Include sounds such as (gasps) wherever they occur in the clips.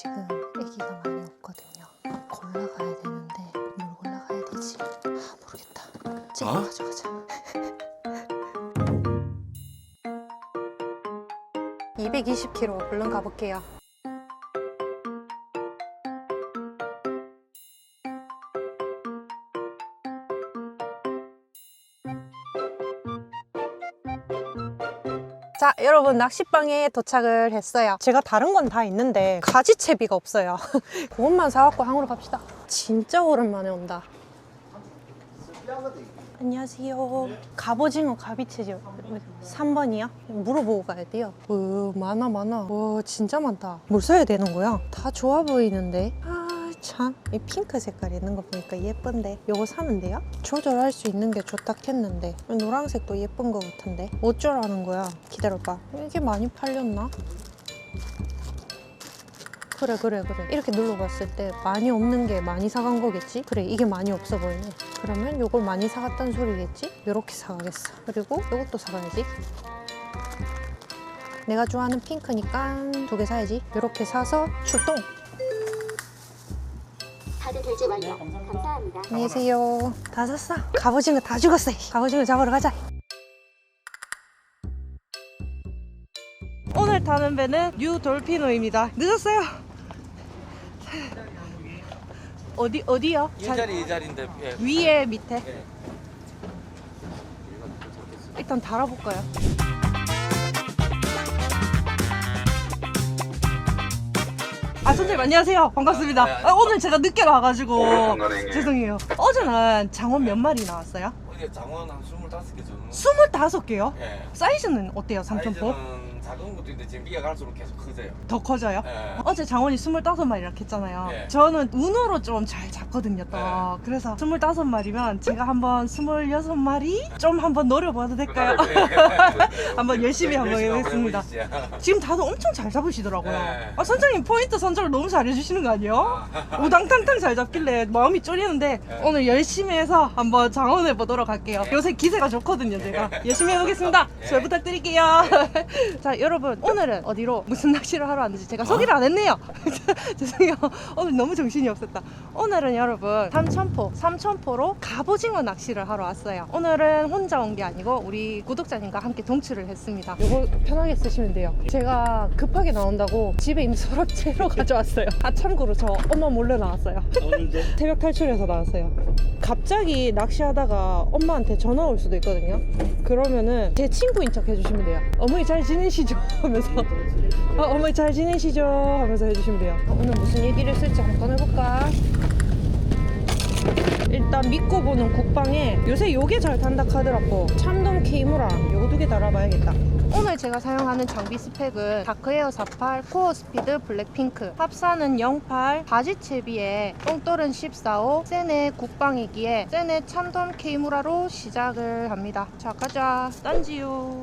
지금 애기가 많이 없거든요. 골라가야 되는데 뭘 골라가야 되지? 아, 모르겠다. 찍어 어? 가져가자. (laughs) 220kg 얼른 가볼게요. 자, 여러분 낚시방에 도착을 했어요. 제가 다른 건 다 있는데 가지채비가 없어요. (laughs) 그것만 사갖고 항으로 갑시다. 진짜 오랜만에 온다. 안녕하세요. 갑오징어 가비채죠. 3번이요? 물어보고 가야 돼요. 어, 많아 많아. 와 진짜 많다. 뭘 써야 되는 거야? 다 좋아 보이는데. 아 참. 이 핑크 색깔 있는 거 보니까 예쁜데. 요거 사면 돼요? 조절할 수 있는 게 좋다 했는데. 노란색도 예쁜 거 같은데. 어쩌라는 거야? 기다려봐. 이게 많이 팔렸나? 그래 그래 그래 이렇게 눌러봤을 때 많이 없는 게 많이 사간 거겠지? 그래 이게 많이 없어 보이네 그러면 요걸 많이 사갔다는 소리겠지? 요렇게 사가겠어 그리고 요것도 사가야지 내가 좋아하는 핑크니까 두 개 사야지 요렇게 사서 출동 카드 결제 완료. 감사합니다. 안녕히 계세요 다 샀어 갑오징어 다 죽었어 갑오징어 잡으러 가자 오늘 타는 배는 뉴 돌피노입니다. 늦었어요. 어디 어디요? 이 자리 이 자리인데 예. 위에 밑에. 예. 일단 달아볼까요? 선생님 안녕하세요 반갑습니다 네, 아, 오늘 제가 늦게 와가지고 건강하게. 죄송해요 어제는 장어 몇 마리 나왔어요? 어제 장원 한 25개 정도 25개요? 예. 사이즈는 어때요 삼천포? 사이즈는 작은 것도 있는데 지금 미가 갈수록 계속 커져요 더 커져요? 예. 어제 장원이 25마리라 했잖아요. 네. 저는 운으로 좀 잘 잡거든요, 또. 네. 그래서 25마리면 제가 한번 26마리 좀 한번 노려봐도 될까요? (laughs) 한번 열심히 한번 해보겠습니다. 지금 다들 엄청 잘 잡으시더라고요. 네. 아, 선장님 포인트 선정을 너무 잘해주시는 거 아니에요? 우당탕탕 잘 잡길래 마음이 쫄리는데 네. 오늘 열심히 해서 한번 장원해 보도록 할게요. 요새 기세가 좋거든요, 제가. 열심히 해보겠습니다. 네. 잘 부탁드릴게요. (laughs) 자, 여러분, 오늘은 어디로 무슨 낚시를 하러 왔는지 제가 소개를 안 했네요. (laughs) 죄송해요. 오늘 너무 정신이 없었다. 오늘은 여러분, 삼천포, 삼천포로 갑오징어 낚시를 하러 왔어요. 오늘은 혼자 온 게 아니고 우리 구독자님과 함께 동출을 했습니다. 이거 편하게 쓰시면 돼요. 제가 급하게 나온다고 집에 있는 서랍채로 (laughs) 가져왔어요. 아, 참고로 저 엄마 몰래 나왔어요. (laughs) 새벽 탈출해서 나왔어요. 갑자기 낚시하다가 엄마한테 전화 올 수도 있거든요. 그러면은 제 친구인 척 해주시면 돼요. 어머니 잘 지내시죠? 하면서. 어, 어머니 잘 지내시죠? 하면서 해주시면 돼요. 오늘 무슨 얘기를 쓸지 한번 꺼내볼까? 일단 믿고 보는 국방에 요새 요게 잘 탄다 카더라고. 참돔 케이무라 요거 두 개 달아봐야겠다. 오늘 제가 사용하는 장비 스펙은 다크에어 48, 코어 스피드 블랙핑크. 합사는 08, 바지 채비에 똥돌은 145, 세네 국방이기에 세네 참돔 케이무라로 시작을 합니다. 자 가자. 딴지요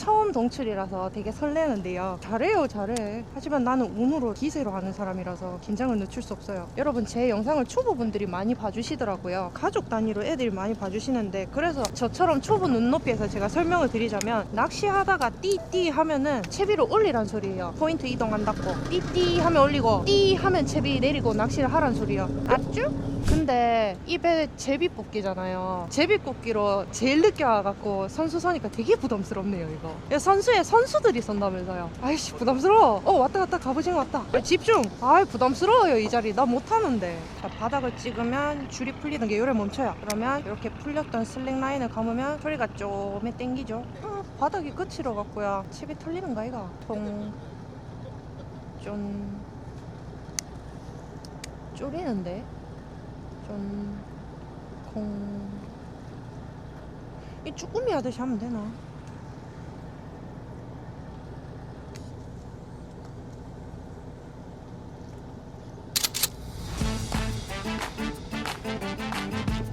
처음 동출이라서 되게 설레는데요. 잘해요, 잘해. 하지만 나는 운으로 기세로 하는 사람이라서 긴장을 늦출 수 없어요. 여러분, 제 영상을 초보분들이 많이 봐주시더라고요. 가족 단위로 애들이 많이 봐주시는데, 그래서 저처럼 초보 눈높이에서 제가 설명을 드리자면, 낚시하다가 띠띠 하면은 채비를 올리란 소리예요. 포인트 이동한다고. 띠띠 하면 올리고, 띠 하면 채비 내리고 낚시를 하란 소리예요. 알았죠? 근데 입에 제비 뽑기잖아요. 제비 뽑기로 제일 늦게 와갖고 선수 서니까 되게 부담스럽네요, 이거. 야, 선수에 선수들이 선다면서요. 아이씨, 부담스러워. 어, 왔다 갔다 가보징어 왔다. 야, 집중. 아이, 부담스러워요, 이 자리. 나 못하는데. 자, 바닥을 찍으면 줄이 풀리는 게 요래 멈춰요. 그러면 이렇게 풀렸던 슬링 라인을 감으면 소리가 쪼매 땡기죠. 어, 바닥이 끝이러 갖고요. 칩이 털리는 거 아이가? 통, 쫀, 쪼리는데? 좀, 콩. 이 쭈꾸미 하듯이 하면 되나?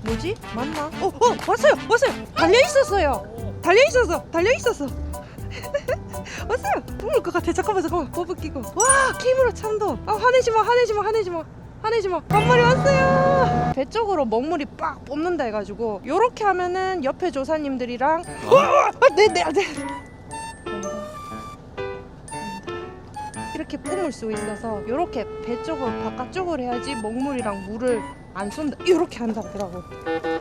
뭐지? 맞나? 어, 어, 왔어요, 왔어요. 달려 있었어요. 달려 있었어, 달려 있었어. (laughs) 왔어요. 죽을 것 같아. 잠깐만, 잠깐만. 버브 끼고. 와, 케이브로 참도. 아, 화내지 마, 화내지 마, 화내지 마. 화내지 마. 한 마리 왔어요. 배 쪽으로 먹물이 빡 뽑는다 해가지고 요렇게 하면은 옆에 조사님들이랑 와, 와, 아, 네, 네, 네. 이렇게 뿜을 수 있어서 이렇게 배 쪽을 바깥쪽으로 해야지 먹물이랑 물을 안 쏜다. 이렇게 한다더라고.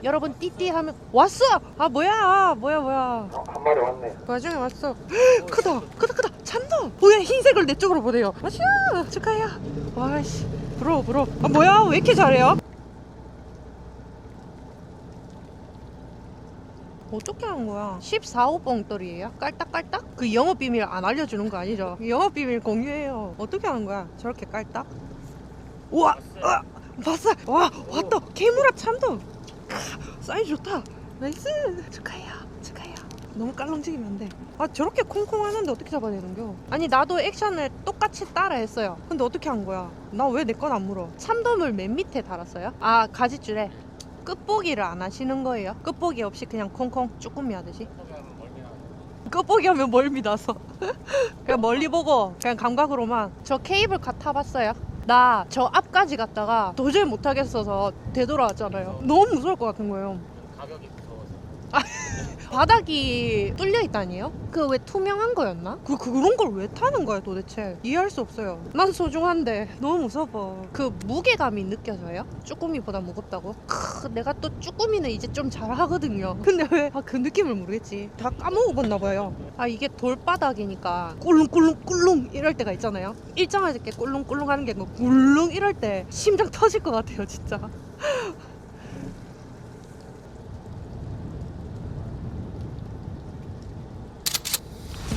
여러분 띠띠 하면 왔어! 아 뭐야? 뭐야 뭐야? 한 마리 왔네. 그 와중에 왔어. (gasps) 크다 크다 크다. 참돔 뭐야 흰색을 내 쪽으로 보내요. 와슈 축하해요. 와씨 부러워 부러워 아 뭐야 왜 이렇게 잘해요 어떻게 한 거야? 14호 뻥돌이에요? 깔딱깔딱? 그 영업 비밀 안 알려주는 거 아니죠? 영업 비밀 공유해요. 어떻게 하는 거야? 저렇게 깔딱? 우와! 아, 봤어! 와! 왔다! 개무라 참돔! 크, 사이즈 좋다! 나이스! 축하해요. 너무 깔렁지기면 안 돼. 아 저렇게 콩콩 하는데 어떻게 잡아내는겨? 아니 나도 액션을 똑같이 따라 했어요. 근데 어떻게 한 거야? 나 왜 내 건 안 물어? 참돔을 맨 밑에 달았어요? 아 가지줄에 끝보기를 안 하시는 거예요? 끝보기 없이 그냥 콩콩 쭈꾸미 하듯이? 끝보기 하면 멀미 나서 (laughs) 그냥 멀리 보고 그냥 감각으로만 저 케이블카 타봤어요? 나 저 앞까지 갔다가 도저히 못하겠어서 되돌아왔잖아요 너무 무서울 것 같은 거예요 가격이. (laughs) 바닥이 뚫려 있다니요? 그 왜 투명한 거였나? 그 그런 걸 왜 타는 거야 도대체? 이해할 수 없어요. 난 소중한데 너무 무서워. 그 무게감이 느껴져요? 쭈꾸미보다 무겁다고? 크, 내가 또 쭈꾸미는 이제 좀 잘하거든요. 근데 왜 그 느낌을 모르겠지? 다 까먹어봤나 봐요. 아 이게 돌바닥이니까 꿀렁꿀렁꿀렁 이럴 때가 있잖아요. 일정하게 꿀렁꿀렁 하는 게 아니고 꿀렁 이럴 때 심장 터질 것 같아요 진짜. (laughs)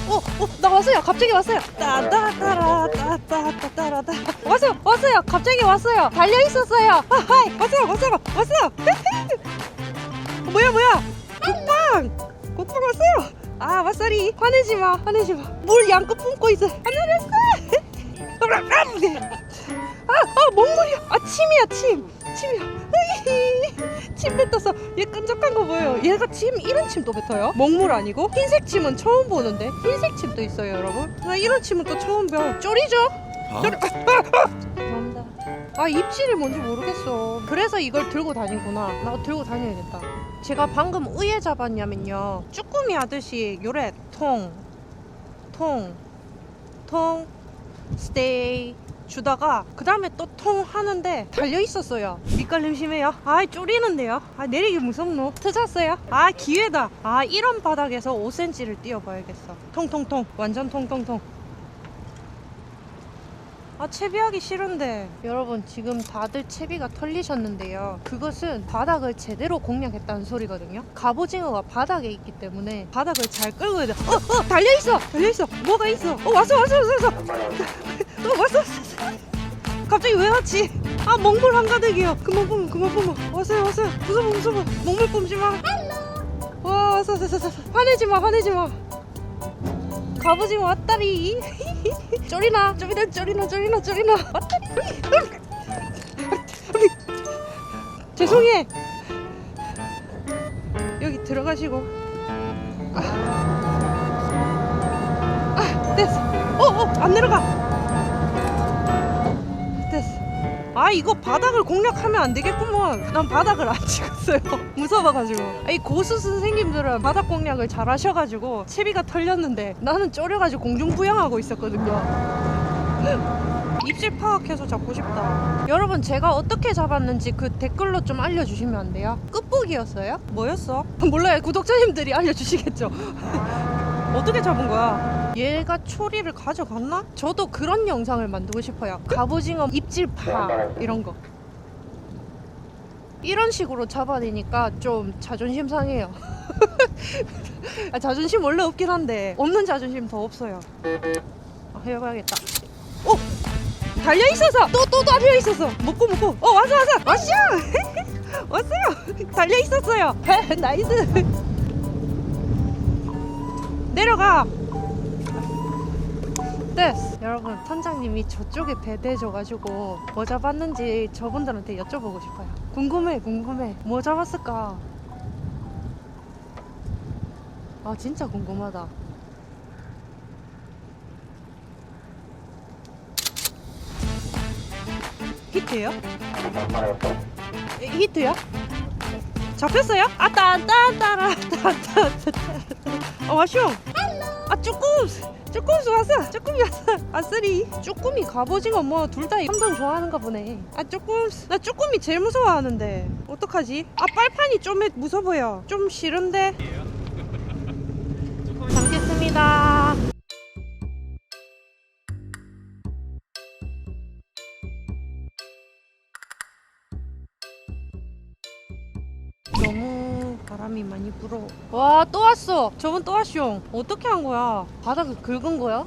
어, 어, 나 왔어요. 갑자기 왔어요. 따따따라, 따따따따라 따. 왔어요, 왔어요. 갑자기 왔어요. 달려 있었어요. 아, 하이, 왔어요, 왔어요, 왔어요. (laughs) 뭐야, 뭐야? 국방, 국방 왔어요. 아, 왔어리. 화내지 마, 화내지 마. 물 양껏 뿜고 있어. 안 내렸어. (laughs) 아, 아, 뭔 말이야? 아, 침이야, 침. 침이야. 으이, 침 뱉었어. 얘 끈적한 거 보여요. 얘가 침 이런 침도 뱉어요? 먹물 아니고? 흰색 침은 처음 보는데 흰색 침도 있어요, 여러분. 나 이런 침은 또 처음 봐. 쪼리죠? 쪼리. 아, 아, 아. 감사합니다. 아 입질이 뭔지 모르겠어. 그래서 이걸 들고 다니구나. 나 들고 다녀야겠다. 제가 방금 의에 잡았냐면요. 쭈꾸미 하듯이 요래 통, 통, 통, 스테이 주다가 그 다음에 또 통 하는데 달려 있었어요. 밑갈림 심해요. 아 쪼리는데요. 아 내리기 무섭노. 트졌어요. 아 기회다. 아 이런 바닥에서 5cm를 뛰어봐야겠어. 통통통 완전 통통통. 아 채비하기 싫은데 여러분 지금 다들 채비가 털리셨는데요 그것은 바닥을 제대로 공략했다는 소리거든요 갑오징어가 바닥에 있기 때문에 바닥을 잘 끌고 해야 돼 어! 어! 달려있어! 달려있어! 뭐가 있어! 어 왔어 왔어 왔어 왔어 (laughs) 어 왔어 왔어 갑자기 왜 왔지? 아 먹물 한가득이요. 그만 뿜어 그만 뿜어. 왔어요 왔어요. 무서워 무서워. 먹물 뿜지 마. 와, 왔어 왔어 왔어 화내지 마 화내지 마. 갑오징어 왔다리. 쪼리나 쪼리나 쪼리나 쪼리나 쪼리나. 왔다리. (laughs) 죄송해. 여기 들어가시고. 아, 아 됐어. 어어 안 내려가 아 이거 바닥을 공략하면 안 되겠구먼 난 바닥을 안 찍었어요 (laughs) 무서워가지고 이 고수 선생님들은 바닥 공략을 잘 하셔가지고 채비가 털렸는데 나는 쫄여가지고 공중부양하고 있었거든요 (laughs) 입질 파악해서 잡고 싶다 여러분 제가 어떻게 잡았는지 그 댓글로 좀 알려주시면 안 돼요? 끝보기였어요? 뭐였어? (laughs) 몰라요 구독자님들이 알려주시겠죠 어떻게 잡은 거야? 얘가 초리를 가져갔나? 저도 그런 영상을 만들고 싶어요. 갑오징어 입질 파 이런 거. 이런 식으로 잡아내니까 좀 자존심 상해요. (laughs) 아, 자존심 원래 없긴 한데 없는 자존심 더 없어요. 아, 해봐야겠다. 오! 달려 있어서 또 또 달려 있어서 먹고 먹고 어 왔어 왔어 왔슈 (laughs) 왔어요 달려 있었어요 (laughs) 나이스 내려가. 됐어. 여러분 선장님이 저쪽에 배대줘가지고 뭐 잡았는지 저분들한테 여쭤보고 싶어요. 궁금해, 궁금해. 뭐 잡았을까? 아 진짜 궁금하다. 히트예요? 에, 히트야? 잡혔어요? 아따 따따라 따따따 어 와쇼 아 조금 쭈꾸미 왔어. 쭈꾸미 왔어. 아쓰리. 쭈꾸미 갑오징어 뭐 둘다 함정 좋아하는가 보네. 아 쭈꾸미 나 쭈꾸미 제일 무서워하는데. 어떡하지? 아 빨판이 좀 무서워 보여 좀 싫은데 바람이 많이 불어. 와, 또 왔어. 저분 또 왔쇼. 어떻게 한 거야? 바닥을 긁은 거야?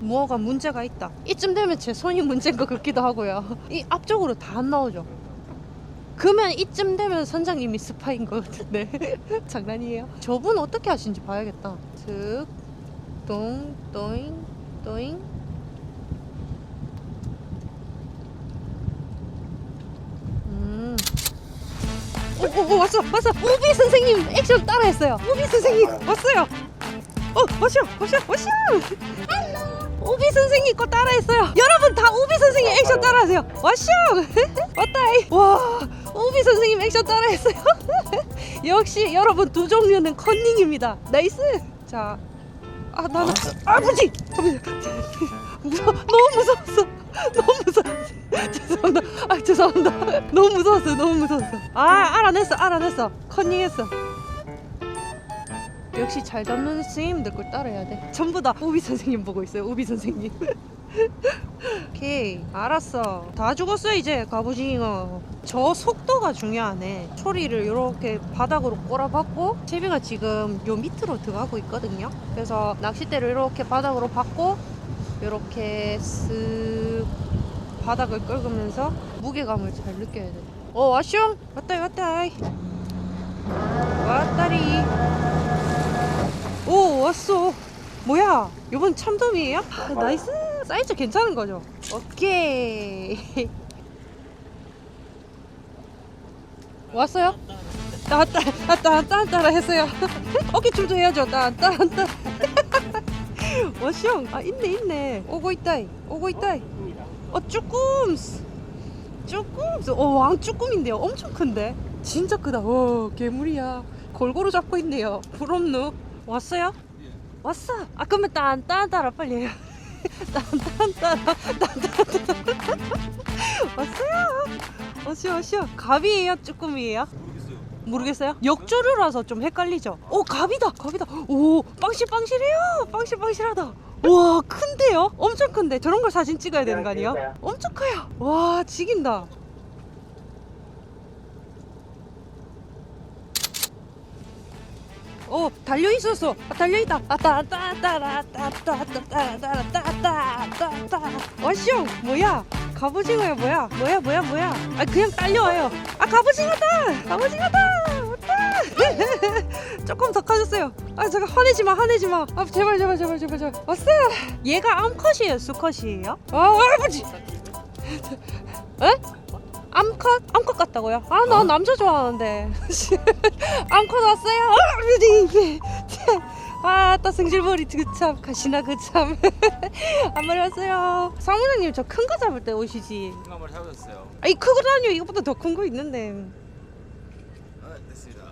무엇가 문제가 있다. 이쯤 되면 제 손이 문제인 것 같기도 하고요. (laughs) 이 앞쪽으로 다 안 나오죠. 그러면 이쯤 되면 선장님이 스파인 것 같은데 (laughs) 장난이에요? 저분 어떻게 하신지 봐야겠다. 슥, 똥, 또잉, 또잉. 오, 오, 오, 왔어, 왔어. 우비 선생님 액션 따라했어요. 우비 선생님 왔어요. 어, 왔어, 왔어, 왔어. 우비 선생님 거 따라했어요. 여러분 다 우비 선생님 액션 따라하세요. 왔어. (laughs) 왔다이. 와, 우비 선생님 액션 따라했어요. (laughs) 역시 여러분 두 종류는 컨닝입니다. 나이스. 자, 아 나는 아버지. 아버지. 무서, (laughs) 너무 무서웠어. 너무 무서웠어. 죄송합니다. 아 죄송합니다. 너무 무서웠어요. 너무 무서웠어. 아 알아냈어. 알아냈어. 컨닝했어. 역시 잘 잡는 스님들 걸 따라야 돼. 전부 다 우비 선생님 보고 있어요. 우비 선생님. (laughs) 오케이 알았어. 다 죽었어 이제 갑오징어. 저 속도가 중요하네. 초리를 이렇게 바닥으로 꼬라박고 채비가 지금 요 밑으로 들어가고 있거든요. 그래서 낚싯대를 이렇게 바닥으로 박고 이렇게 쓱 바닥을 긁으면서 무게감을 잘 느껴야 돼. 어 왔쇼? 왔다이 왔다이. 왔다리. 오 왔어 뭐야 이번 참돔이에요? 아, 나이스 사이즈 괜찮은 거죠? 오케이 (laughs) 왔어요? 따따 따따 따따 했어요 (laughs) 어깨춤도 해야죠 따따 따 (laughs) 와쇼 아 있네 있네. 오고 있다 오고 있다 어 쭈꿈스. 쭈꿈스. 어 왕쭈꿈인데요. 엄청 큰데? 진짜 크다. 어 괴물이야. 골고루 잡고 있네요. 부럽노? 왔어요? 왔어. 아 그러면 딴 딴 따라 빨리 해요. (laughs) 딴딴 따라. 딴딴 따라 왔어요. 어시오 어시오 갑이에요? 쭈꾸미예요? 모르겠어요? 역조류라서 좀 헷갈리죠? 오 갑이다 갑이다 오 빵실빵실해요 빵실빵실하다 와 큰데요? 엄청 큰데 저런 걸 사진 찍어야 되는 거 아니에요? 엄청 커요 와 지긴다 어 달려 있었어 아, 달려 있다 아따따따라따따따따따따따따따 와쇼 뭐야 갑오징어야 뭐야 뭐야 뭐야 뭐야 아 그냥 딸려와요 아 갑오징어다 갑오징어다 조금 더 커졌어요 아 잠깐 화내지 마 화내지 마아 제발 제발 제발 제발 제발 왔어 얘가 암컷이에요 수컷이에요 아 할아버지 에? 암컷? 암컷 같다고요? 아 나 남자 좋아하는데 (laughs) 암컷 왔어요? 어디 (laughs) 아따 승질머리 그참 가시나 그참 한 마리 왔어요 사무장님 저 큰 거 잡을 때 오시지 한번 잡으셨어요. 아이 크거든요 이거보다 더 큰 거 있는데 아, 됐습니다.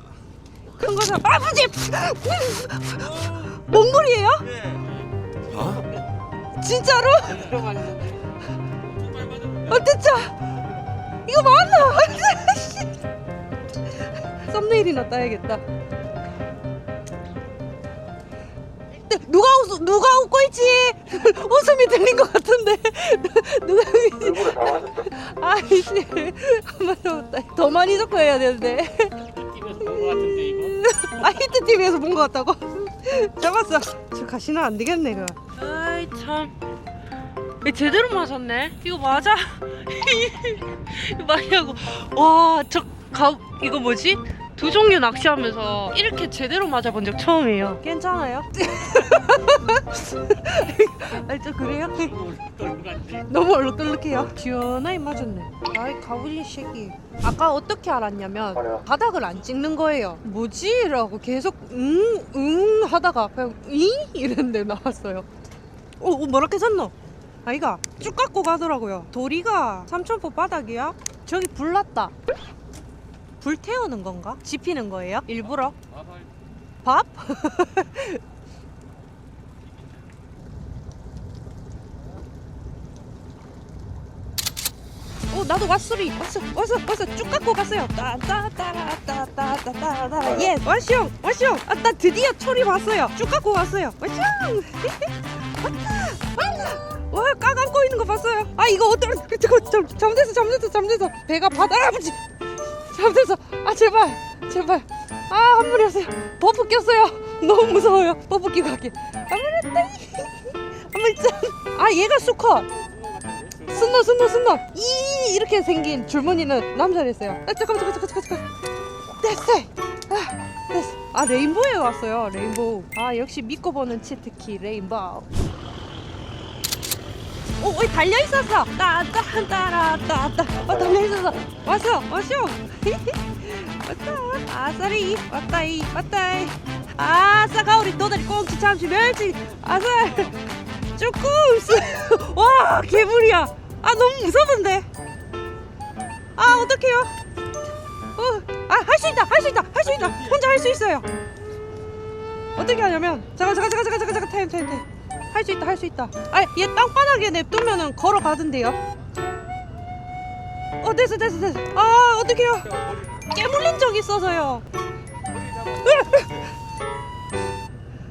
큰 거 잡.. 아버지! (laughs) 몽골이에요? 아? 진짜로? 어 진짜 이거 맞나? (laughs) 썸네일이나 따야겠다 네, 누가 웃, 누가 웃고 있지? (laughs) 웃음이 들린 것 같은데 (laughs) 누가 얼굴에? 아이씨 한번 웃다 더 많이 적고 해야 되는데 TV에서 본것 같은데 이거? 아 히트 TV에서 본 것 같다고? 잡았어 저 가시나 안 되겠네 그 아이 참이 제대로 맞았네 이거 맞아 (laughs) 맞냐고 와저 이거 뭐지 두 종류 낚시하면서 이렇게 제대로 맞아본 적 처음이에요 괜찮아요? (laughs) 아니 저 그래요? 너무 얼룩덜룩해요 시원하게 맞았네 아이 가부린 새끼 아까 어떻게 알았냐면? 바닥을 안 찍는 거예요 뭐지? 라고 계속 응? 응? 하다가 그냥 이? 이랬는데 나왔어요 어, 어 뭐라 했었노? 아이가 쭉 갖고 가더라고요 도리가 삼천포 바닥이야? 저기 불났다 불 태우는 건가? 지피는 거예요? 일부러? 밥? 오 (laughs) 어, 나도 왓수리 왓수 왓수 왓수 쭉 갖고 갔어요 따따따라따따따따라 예 왓숑 왓숑 아나 드디어 초리 봤어요 쭉 갖고 갔어요 왓숑 왔다 왔다 와 까감고 있는 거 봤어요. 아 이거 어떨 저거 잠 잠됐어 잠됐어. 배가 바다 할아버지. 잠됐어. 아 제발 제발. 아한 분이 왔어요. 버프 꼈어요. (laughs) 너무 무서워요. 버프 끼고 갈게 아무랬다 한번 짠아 얘가 수컷. 순노 순노 순노. 이 이렇게 생긴 줄무늬는 남자랬어요. 아 잠깐만 잠깐 잠깐 잠깐 잠깐 됐어. 아 됐어. 아 레인보우에 왔어요. 레인보우. 아 역시 믿고 보는 치트키 레인보우 오, 오 달려 있었어. 따따 따라 따따. 어 달려 있었어. 왔어. 왔쇼. (laughs) 왔다. 아싸리. 왔다이. 왔다이. 아싸 가오리 도다리 꽁치 참치 멸치 아싸 쪼꾸스 (laughs) 와 개불이야 아 너무 무서운데 아 어떡해요 어아할 수 있다 할 수 있다 할 수 있다 혼자 할 수 있어요 어떻게 하냐면 잠깐 잠깐 잠깐 잠깐 잠깐 타임 타임 타임 할 수 있다 할 수 있다. 아얘 땅바닥에 냅두면은 걸어가던데요? 어 됐어 됐어 됐어. 아 어떡해요? 깨물린 적 있어서요. (laughs)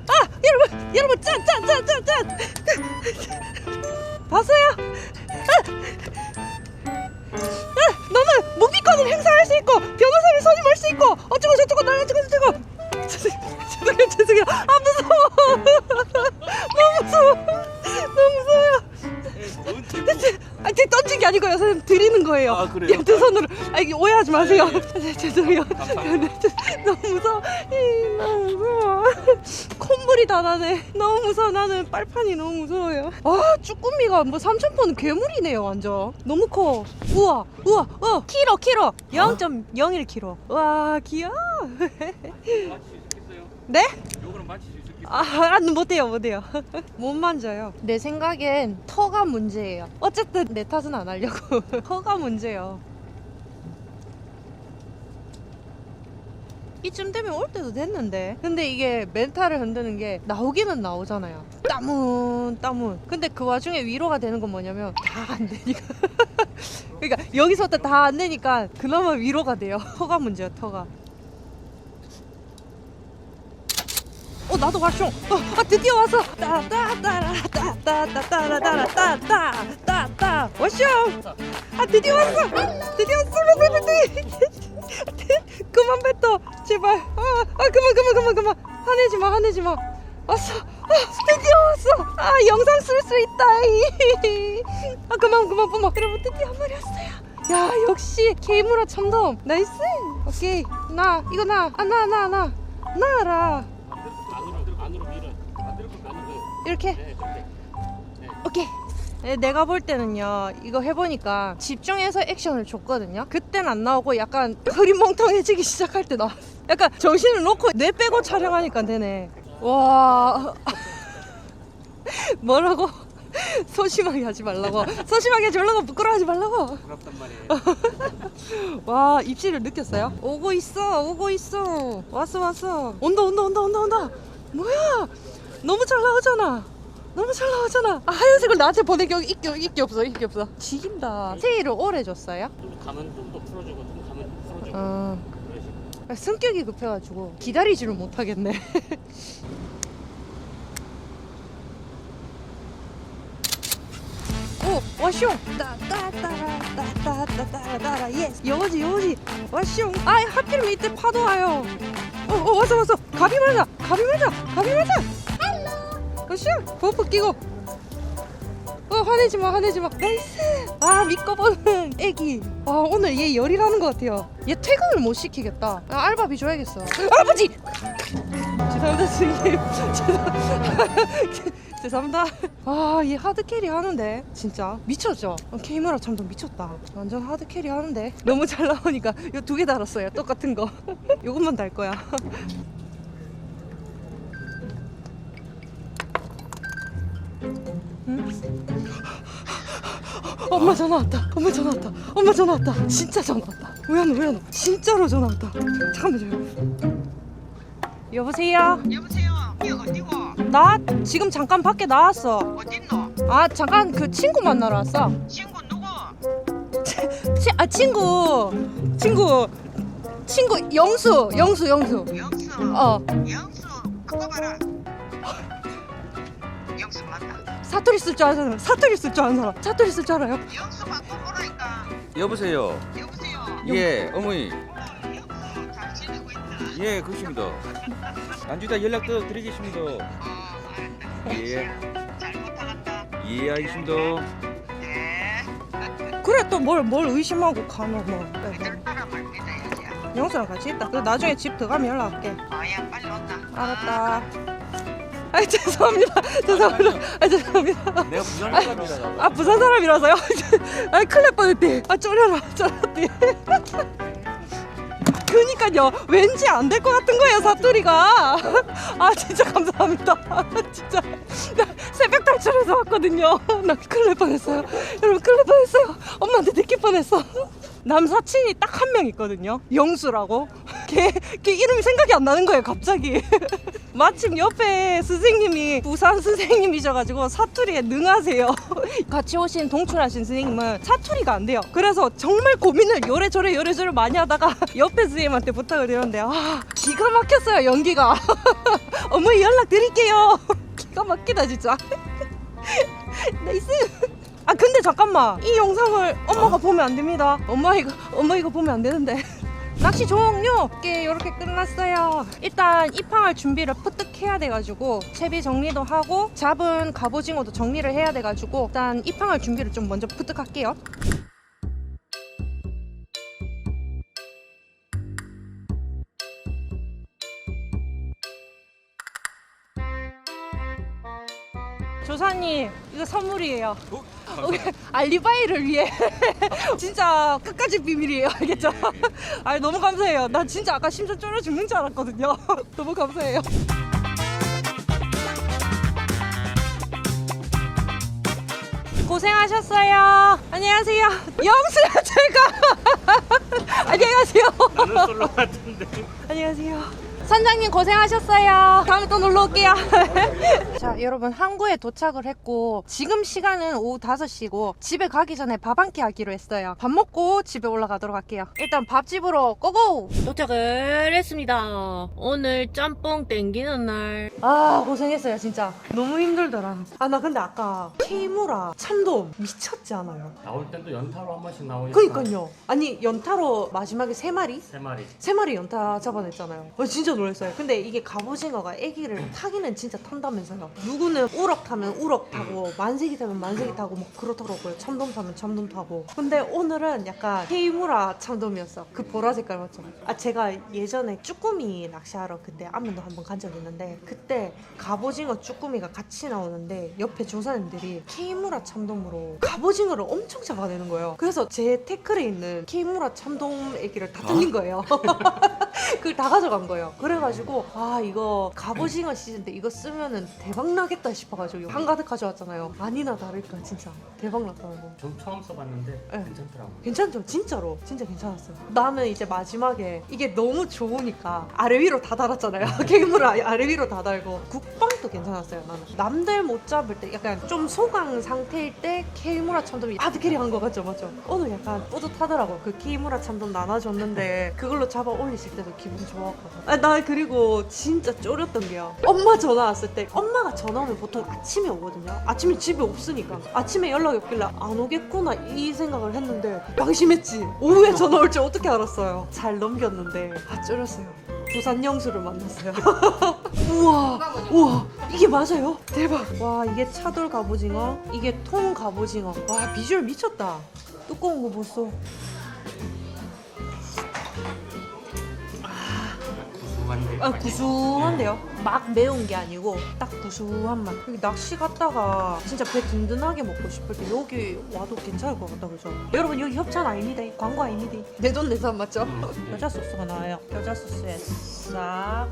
아 여러분 여러분 짠 짠 짠 짠짠. (laughs) 봤어요? 아, (laughs) 아, 너는 무기권을 행사할 수 있고 변호사를 선임할 수 있고 어쩌고 저쩌고 저쩌고 저쩌고 죄송해요 죄송해요. 아 무서워. (laughs) 너무 무서워. 너무 무서워요 아, 제 던진 게 아니고요. 선생님 드리는 거예요. 아, 그래요? 두 손으로. 아 이게 오해하지 마세요. 네, 네, (laughs) 죄송해요. 네, 저- 너무 무서워. 이, 너무 무서워. 콧물이 다 나네 너무 무서워. 나는 빨판이 너무 무서워요. 아 쭈꾸미가 뭐 삼천포는 괴물이네요 완전. 너무 커. 우와 우와. 어 키로 키로. 0.01키로. 와 귀여워. 맞힐 수 있겠어요? 네? 요거는 있겠어요? 아, 아, 못해요, 못해요. (laughs) 못 만져요. 내 생각엔 터가 문제예요. 어쨌든 내 탓은 안 하려고. (laughs) 터가 문제요. 이쯤 되면 올 때도 됐는데. 근데 이게 멘탈을 흔드는 게 나오기는 나오잖아요. 따문, 따문. 근데 그 와중에 위로가 되는 건 뭐냐면 다 안 되니까. (laughs) 그러니까 여기서부터 다 안 되니까 그나마 위로가 돼요. 터가 문제야, 터가. 어 나도 왔쇼. 어, 아 드디어 왔어. 따따따라따따따라따따따따따 왔쇼. 아 드디어 왔어. 드디어 왔어. 그만 뱉어 제발. 아, 아 그만 그만 그만 그만. 화내지 마 화내지 마. 왔어. 아 드디어 왔어. 아 영상 쓸 수 있다. 아 그만 그만 뿜어. 여러분 드디어 한 마리 왔어요. 야 역시 케이무라 참돔 나이스. 오케이 나 이거 나 아 나 나 나 나라. 이렇게. 오케이. 네, 내가 볼 때는요 이거 해보니까 집중해서 액션을 줬거든요. 그땐 안 나오고 약간 흐리멍텅해지기 (laughs) 시작할 때 나왔어. 약간 정신을 놓고 뇌 빼고 촬영하니까 되네. 와. (laughs) 뭐라고? (laughs) 소심하게 하지 말라고. 소심하게 하지 말라고 부끄러워하지 말라고. 부럽단 말이에요. 와 입시를 느꼈어요? 오고 있어 오고 있어. 왔어 왔어. 온다 온다 온다 온다 온다. 뭐야 너무 잘 나오잖아. 너무 잘 나오잖아. 아, 하얀색을 나한테 보낼 게 있기, 있기 없어 있기 없어. 지긴다. 테일을 오래 줬어요? 좀 가면 좀더 풀어주고 좀 가면 풀어주고. 어. 그런 식으로. 성격이 급해가지고 기다리지를 못하겠네. (laughs) 오 와쇼. 따따따라따따따따따라 예스. 여거지 여거지. 와쇼. 아 하필이면 이때 파도 와요. 어, 어 왔어 왔어. 가비 맞아 가비 맞아 가비 맞아 와쇼 버프 끼고. 어 화내지 마 화내지 마. 나이스. 아 믿고 보는 애기. 아 오늘 얘 열이라는 것 같아요. 얘 퇴근을 못 시키겠다. 아, 알바비 줘야겠어. 아버지! 죄송합니다 선생님. 죄송- (laughs) 죄송합니다. 아 얘 하드캐리 하는데. 진짜. 미쳤죠? 어, 케이무라 참도 미쳤다. 완전 하드캐리 하는데. 너무 잘 나오니까 요두개 달았어요. 똑같은 거. (laughs) 요것만 달 거야 엄마 전화 왔다. 엄마 전화 왔다. 엄마 전화 왔다. 진짜 전화 왔다. 왜 안 와? 왜 안 와? 진짜로 전화 왔다. 잠깐만요. 여보세요. 여보세요. 이거 어디고? 나 지금 잠깐 밖에 나왔어. 어딨노? 아 잠깐 그 친구 만나러 왔어. 친구 누구? (laughs) 치, 아 친구 친구 친구 영수 영수 영수 영수 어 영수 그거 봐라 영수 맞다 사투리 쓸 줄 아는 사람 사투리 쓸 줄 아는 사람 사투리 쓸 줄 알아요? 영수 바꿔보라니까. 여보세요. 여보세요? 예, 어머니. 영수 잘 지내고 있나? 예, 그렇습니다. 안주다 연락 드- 드리겠습니다. 어 알았다. 예, 잘 부탁한다. 예, 알겠습니다. 네. 그래 또 뭘 뭘 의심하고 가노 뭐. 믿어야지 영수랑 같이 있다. 그래 나중에 집 들어가면 연락할게. 아야 빨리 온다. 알았다 아 죄송합니다. 죄송합니다. 아 죄송합니다. 내가 부산 사람이라. 아 부산 사람이라서요? (laughs) 아 큰일 날 뻔했대. 아 쫄려라 쫄았대. (laughs) 그니까요. 왠지 안 될 것 같은 거예요 사투리가. (laughs) 아 진짜 감사합니다. 진짜. 나 새벽 탈출해서 왔거든요. 나 큰일 날 뻔했어요. 여러분 큰일 날 뻔했어요. 엄마한테 느낄 뻔했어. 남 사친이 딱 한 명 있거든요. 영수라고 걔, 걔 이름이 생각이 안 나는 거예요 갑자기. (laughs) 마침 옆에 선생님이 부산 선생님이셔가지고 사투리에 능하세요. (laughs) 같이 오신 동출하신 선생님은 사투리가 안 돼요. 그래서 정말 고민을 요래저래 요래저래 많이 하다가 (laughs) 옆에 선생님한테 부탁을 드렸는데 아 기가 막혔어요 연기가. 어머니 연락 드릴게요. 기가 막히다 진짜. 나이스. 아 근데 잠깐만. 이 영상을 엄마가 보면 안 됩니다. 엄마 이거 엄마 이거 보면 안 되는데 낚시 종료! 게 이렇게 끝났어요. 일단 입항할 준비를 푸뜩 해야 돼가지고 채비 정리도 하고 잡은 갑오징어도 정리를 해야 돼가지고 일단 입항할 준비를 좀 먼저 푸뜩 할게요. 조사님 이거 선물이에요. 오케이, 알리바이를 위해. (laughs) 진짜 끝까지 비밀이에요. 알겠죠? 아 너무 감사해요. 나 진짜 아까 심장 쫄아 죽는 줄 알았거든요. (laughs) 너무 감사해요. 고생하셨어요. 안녕하세요. 영수야 제가. (laughs) 안녕하세요. 나는 솔로 같은데. 안녕하세요. 선장님 고생하셨어요. 다음에 또 놀러 올게요. (laughs) 자, 여러분 항구에 도착을 했고 지금 시간은 오후 5시고 집에 가기 전에 밥 한 끼 하기로 했어요. 밥 먹고 집에 올라가도록 할게요. 일단 밥집으로 고고! 도착을 했습니다. 오늘 짬뽕 땡기는 날. 아, 고생했어요, 진짜. 너무 힘들더라. 아, 나 근데 아까 케이무라 참돔 미쳤지 않아요? 나올 땐 또 연타로 한 번씩 나오니까. 그니까요. 아니, 연타로 마지막에 세 마리? 세 마리. 세 마리 연타 잡아냈잖아요. 어, 진짜 놀랐어요. 근데 이게 갑오징어가 애기를 타기는 진짜 탄다면서요. 누구는 우럭 타면 우럭 타고 만세기 타면 만세기 타고 뭐 그렇더라고요. 참돔 타면 참돔 타고. 근데 오늘은 약간 케이무라 참돔이었어. 그 보라 색깔 맞죠? 아 제가 예전에 쭈꾸미 낚시하러 그때 안면도 한번 간 적 있는데 그때 갑오징어 쭈꾸미가 같이 나오는데 옆에 조사님들이 케이무라 참돔으로 갑오징어를 엄청 잡아내는 거예요. 그래서 제 태클에 있는 케이무라 참돔 애기를 다 뜯는 거예요. (laughs) 그걸 다 가져간 거예요. 그래가지고 아 이거 갑오징어 시즌 때 이거 쓰면은 대박 나겠다 싶어가지고 한가득 가져왔잖아요. 아니나 다를까 진짜 대박 났더라고. 좀 처음 써봤는데 네. 괜찮더라고. 괜찮죠? 진짜로 진짜 괜찮았어요. 나는 이제 마지막에 이게 너무 좋으니까 아래 위로 다 달았잖아요. 게임을 아- 아래 위로 다 달고 국방도 괜찮았어요. 나는 남들 못 잡을 때 약간 좀 소강 상태일 때 케이무라 참돔이 하드캐리 한 거 같죠, 맞죠? 오늘 약간 뿌듯하더라고. 그 케이무라 참돔 나눠줬는데 그걸로 잡아 올리실 때도 기분 좋았거든. 아, 나 그리고 진짜 쫄였던 게요. 엄마 전화 왔을 때 엄마가 전화 오면 보통 아침에 오거든요. 아침에 집에 없으니까 아침에 연락이 없길래 안 오겠구나 이 생각을 했는데 방심했지. 오후에 전화 올 줄 어떻게 알았어요? 잘 넘겼는데 아 쫄였어요. 부산 영수를 만났어요. (laughs) 우와, 우와, 이게 맞아요? 대박. 와, 이게 차돌 갑오징어, 이게 통 갑오징어. 와, 비주얼 미쳤다. 두꺼운 거 보소. 구수한데. 아, 구수한데요? 막 매운 게 아니고 딱 구수한 맛. 여기 낚시 갔다가 진짜 배 든든하게 먹고 싶을 때 여기 와도 괜찮을 것 같다 그죠? 여러분 여기 협찬 아닙니다. 광고 아닙니다. 내 돈 내산 맞죠? 겨자 소스가 나와요. 겨자 소스에 싹.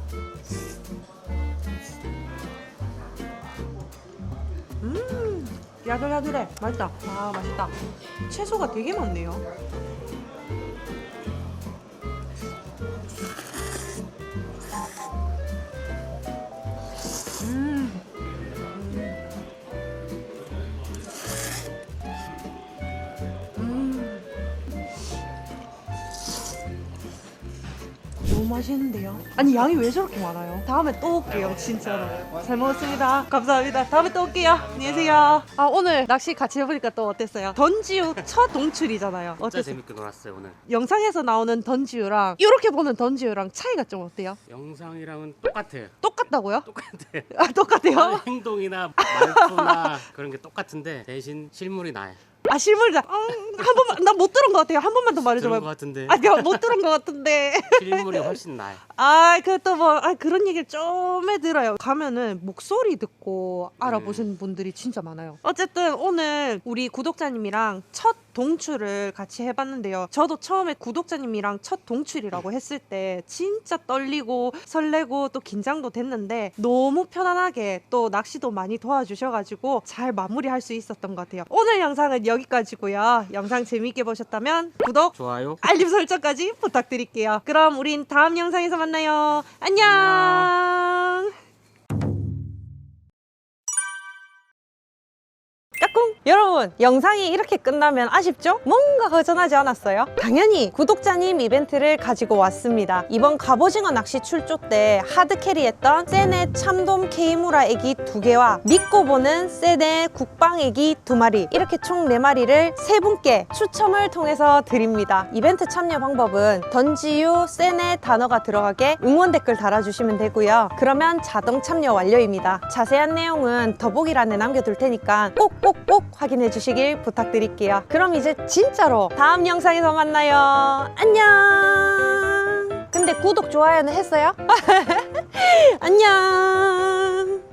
음, 야들야들해. 맛있다. 아, 맛있다. 채소가 되게 많네요. 맛있는데요. 아니 양이 왜 저렇게 많아요? 다음에 또 올게요 진짜로. 잘 먹었습니다. 감사합니다. 다음에 또 올게요. 안녕히 계세요. 아 오늘 낚시 같이 해보니까 또 어땠어요? 던지우 첫 동출이잖아요. 진짜 어땠어요? 재밌게 놀았어요 오늘. 영상에서 나오는 던지우랑 이렇게 보는 던지우랑 차이가 좀 어때요? 영상이랑은 똑같아요. 똑같다고요? 똑같아요. 아 똑같아요? (laughs) 행동이나 말투나 그런 게 똑같은데 대신 실물이 나요. 아 실물이다. 음, 한 번만 나 못 들은 것 같아요. 한 번만 더 들은 것 말해줘봐요. 같은데 아 내가 못 들은 것 같은데. (laughs) 실물이 훨씬 나요. 아, 그 또 뭐, 아, 그런 얘기를 좀 해들어요. 가면은 목소리 듣고 알아보시는 분들이 진짜 많아요. 어쨌든 오늘 우리 구독자님이랑 첫 동출을 같이 해봤는데요. 저도 처음에 구독자님이랑 첫 동출이라고 했을 때 진짜 떨리고 설레고 또 긴장도 됐는데 너무 편안하게 또 낚시도 많이 도와주셔가지고 잘 마무리할 수 있었던 것 같아요. 오늘 영상은 여기까지고요. 영상 재밌게 보셨다면 구독, 좋아요. 알림 설정까지 부탁드릴게요. 그럼 우린 다음 영상에서 만나요. 안녕. 까 꿍! 여러분, 영상이 이렇게 끝나면 아쉽죠? 뭔가 허전하지 않았어요? 당연히 구독자님 이벤트를 가지고 왔습니다. 이번 갑오징어 낚시 출조 때 하드캐리했던 세네 참돔 케이무라 애기 두개와 믿고 보는 세네 국방 애기 두마리 이렇게 총 네마리를세 분께 추첨을 통해서 드립니다. 이벤트 참여 방법은 던지유 세네 단어가 들어가게 응원 댓글 달아주시면 되고요. 그러면 자동 참여 완료입니다. 자세한 내용은 더보기란에 남겨둘 테니까 꼭꼭 꼭 확인해 주시길 부탁드릴게요. 그럼 이제 진짜로 다음 영상에서 만나요. 안녕. 근데 구독, 좋아요는 했어요? (laughs) 안녕.